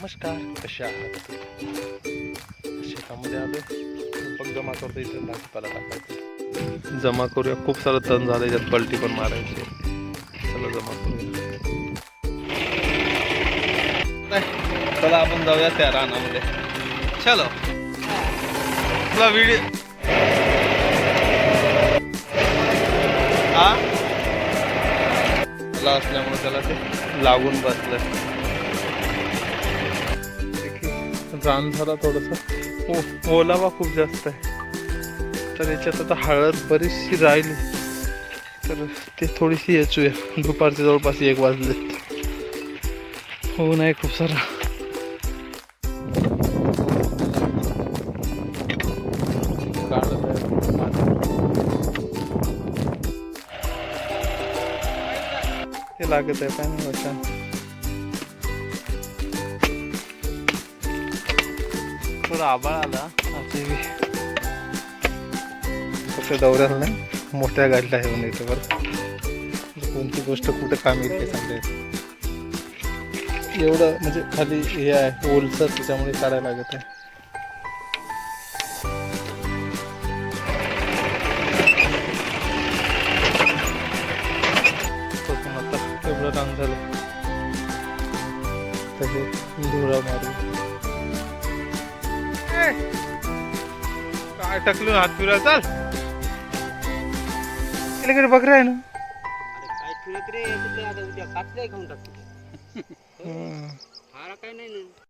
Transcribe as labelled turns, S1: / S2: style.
S1: नमस्कार कशा आहात? शेतामध्ये आलो पण जमा करतो इथे भाजीपाला टाकायचं जमा करूया. खूप सारं तण झालं याच्यात पलटी पण मारायची चला जमा करूया. नाही, चला आपण जाऊया त्या रानामध्ये. चलो. तुला व्हिडिओ हा? असल्यामुळे त्याला ते लागून बसलं. जाम झाला थोडस. ओलावा खूप जास्त आहे. तर याच्यात आता हळद बरीचशी राहिली. तर ते थोडीशी याचूया. दुपारचे जवळपास एक वाजले. हो नाही खूप सारा. ते लागत आहे पाणी नाही थोडा आभाळ आला. फक्त दौऱ्याला नाही. मोठ्या गाडीला येऊन येतो बरं कोणती गोष्ट कुठं काम येईल ते सांगता येत एवढं म्हणजे खाली हे आहे ओलसर त्याच्यामुळे काढायला लागत आहे. आता एवढं रांग झालं. त्याचे धुळा मारू काय टाकलो हात फिरा चाल. तिला बकरा आहे ना
S2: काय फिरत रे? आता उद्या काचले खाऊन टाकतो. हारा काय नाही ना.